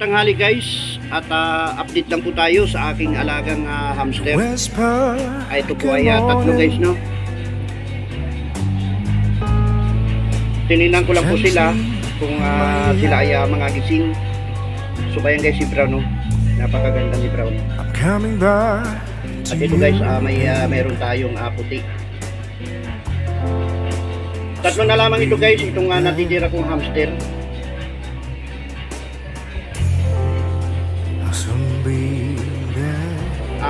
tanghali guys at ah, update lang po tayo sa aking alagang ah, hamster. Ay, ito po ay ah, tatlo guys no. Tininan ko lang po sila kung ah, sila ay ah, mga gising. So bayan guys si Brown no. Napakaganda ni Brown. At to ito guys, ah, may ah, meron tayong ah, puti. Tatlo na lamang ito guys, itong uh, natitira kong hamster.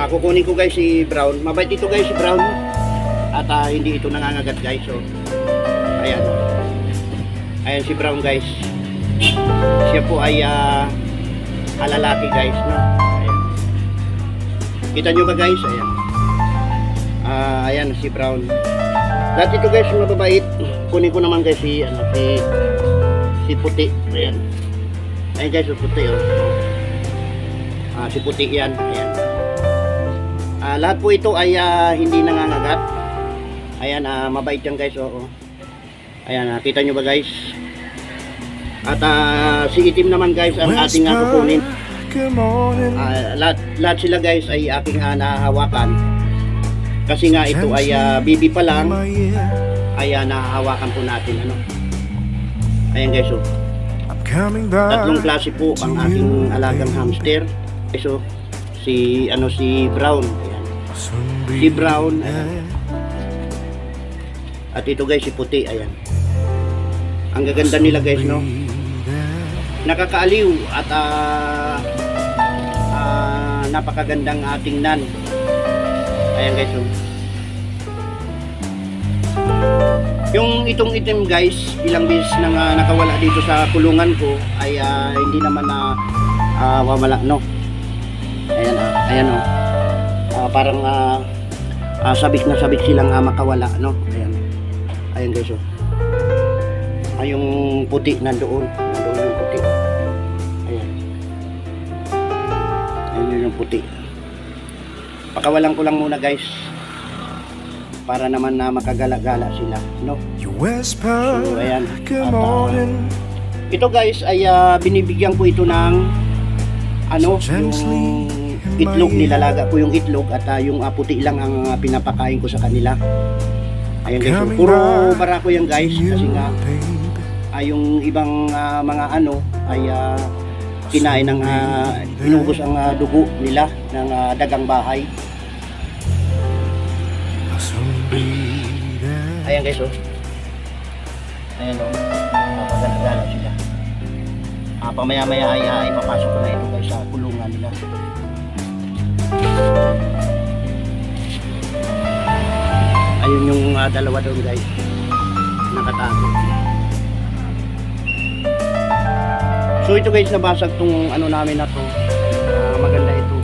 Ah, kukunin ko guys si Brown. Mabait ito guys si Brown. At ah, hindi ito nangangagat guys. So, ayan. Ayan si Brown guys. Siya po ay ah, alalaki guys. No? Ayan. Kita nyo ba guys? Ayan. Ah, ayan si Brown. Lahat ito guys mababait. Kunin ko naman guys si, ano, si, si Puti. Ayan. Ayan guys, si Puti oh. Ah, si Puti yan. Ayan. Ah, lahat po ito ay ah, hindi nangangagat. Ayan, ah, mabait yan guys. Oo. Ayan, ah, kita nyo ba guys? At ah, si Itim naman guys ang ating uh, kukunin. Ah, lahat, lahat sila guys ay aking uh, nahahawakan. Kasi nga ito ay ah, bibi pa lang ay uh, nahahawakan po natin. Ano? Ayan guys, oh. Tatlong klase po ang aking alagang hamster. So, si ano si Brown. Si Brown. Ayan. At ito guys, si Puti, ayan. Ang gaganda nila guys, no? Nakakaaliw at ah ah, napakagandang ating nan. Ayan guys, oh. Yung itong itim guys, ilang beses nang ah, nakawala dito sa kulungan ko ay ah, hindi naman na ah, wawala, no? Ayan, ah, ayan oh. Parang ah, ah, sabik na sabik silang ah, makawala, no? Ayan. Ayan guys, oh. Ay, yung puti nandoon. Nandoon yung puti. Ayan. Ayan yun yung puti. Pakawalan ko lang muna guys. Para naman na makagala-gala sila. No? So, ayan. At, morning. Ito guys ay ah, binibigyan ko ito ng ano, yung itlog nilalaga ko yung itlog at ah, yung ah, puti lang ang ah, pinapakain ko sa kanila. Ayan guys, so, puro barako yan guys kasi nga ay yung ibang ah, mga ano ay ah, kinain ng uh, inubos ang ah, dugo nila ng ah, dagang bahay. Ayan guys oh. Ayan oh. Napagala-gala sila. Ah, pamaya-maya ay ah, ipapasok ko na ito guys sa kulungan nila. Ayun yung ah, dalawa doon guys. Nakatago. So ito guys nabasag tong ano namin na to. Ah, maganda ito.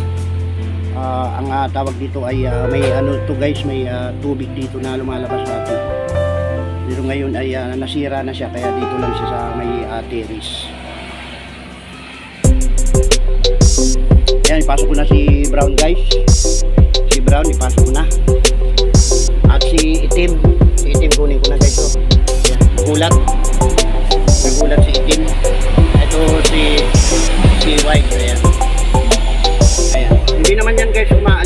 Ah, ang ah, tawag dito ay ah, may ano to guys, may ah, tubig dito na lumalabas natin. Pero ngayon ay ah, nasira na siya kaya dito lang siya sa may uh, terrace. Ayan, ipasok ko na si Brown guys. Si Brown, ipasok ko na. At si Itim, si Itim kunin ko na guys. Oh. Ayan, nagulat. Nagulat si Itim. Ito si si White. Ayan. Ayan. Hindi naman yan guys umaalis